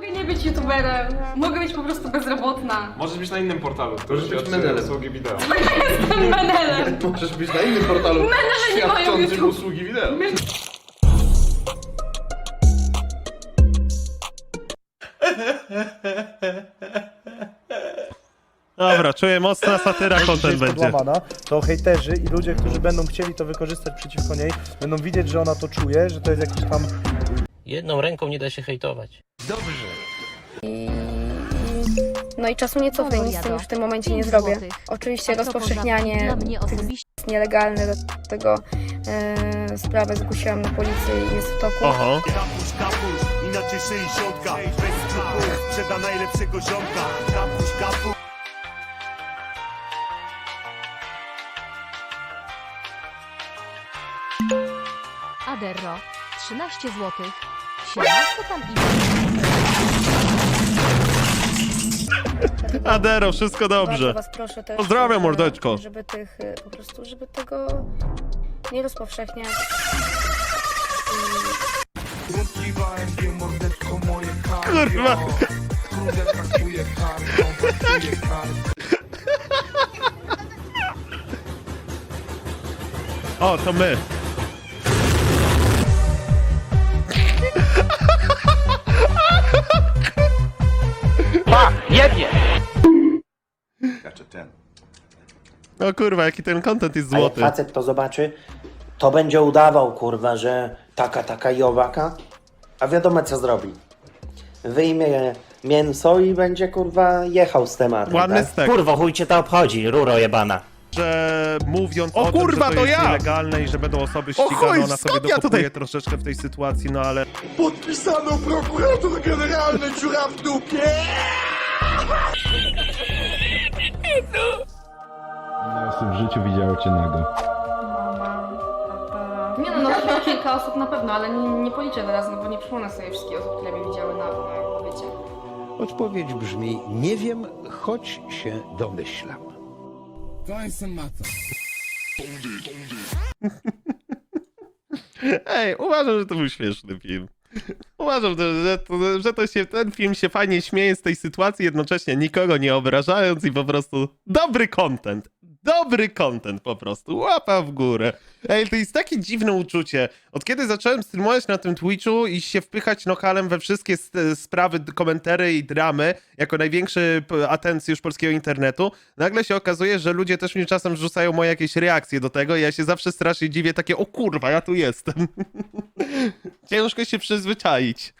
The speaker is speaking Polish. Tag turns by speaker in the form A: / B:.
A: Mogę nie być youtuberem, mogę być po prostu bezrobotna.
B: Możesz być na innym portalu, który
C: Możesz być
B: świadczy
C: menelem.
B: usługi wideo.
A: Jestem menelem.
C: Możesz być na innym portalu
A: nie mają
C: świadczącym
A: YouTube.
C: usługi wideo.
D: Dobra, czuję mocna satyra content
E: jest
D: będzie.
E: podłamana, to hejterzy i ludzie, którzy będą chcieli to wykorzystać przeciwko niej, będą widzieć, że ona to czuje, że to jest jakiś tam
F: Jedną ręką nie da się hejtować.
G: No i czasu nie cofnę, nic z tym już w tym momencie nie zrobię. Oczywiście rozpowszechnianie jest nielegalne, dlatego e, sprawę zgłosiłam na policję i jest w toku.
D: Oho.
H: Kapusz, kapusz, inaczej 60 Bez skrupów, sprzeda najlepszego ziomka Kapusz, kapusz
I: Aderro 13 zł. Siema, co tam idzie?
D: Adero, wszystko
G: Bardzo
D: dobrze.
G: was proszę też,
D: Pozdrawiam,
G: żeby-
D: mordeczko.
G: Żeby tych, e, po prostu, żeby tego nie rozpowszechniać.
D: Kurwa. O, to my. O kurwa, jaki ten content jest
J: A jak
D: złoty.
J: facet to zobaczy, to będzie udawał, kurwa, że taka, taka i owaka. A wiadomo, co zrobi. Wyjmie mięso i będzie, kurwa, jechał z tematem,
D: Ładny
J: tak?
D: stek.
F: Kurwo, chuj cię to obchodzi, ruro jebana.
D: że mówiąc
K: O
D: o, tym,
K: kurwa,
D: że
K: to
D: to jest
K: ja!
D: nielegalne i że będą osoby ścigane,
K: chuj,
D: ona sobie
K: ja
D: dokupuje
K: tutaj-
D: troszeczkę w tej sytuacji, no ale
H: Podpisano prokurator generalny dziura w dupie
L: w życiu widziało cię nago.
A: Nie no, no kilka osób na pewno, ale nie, nie policzę teraz, no bo nie przypomnę sobie wszystkich osób, które mnie widziały na no, jak wiecie.
L: Odpowiedź brzmi, nie wiem, choć się domyślam.
D: Ej, uważam, że to był śmieszny film. Uważam, że, że, to, się, ten film się fajnie śmieje z tej sytuacji, jednocześnie nikogo nie obrażając i po prostu dobry content. Dobry content po prostu. Łapa w górę. Ej, to jest takie dziwne uczucie. Od kiedy zacząłem streamować na tym Twitchu i się wpychać nokalem we wszystkie sprawy, komentary i dramy, jako największy atencjusz polskiego internetu, nagle się okazuje, że ludzie też mnie czasem rzucają moje jakieś reakcje do tego i ja się zawsze strasznie dziwię, takie o kurwa, ja tu jestem. Ciężko się przyzwyczaić.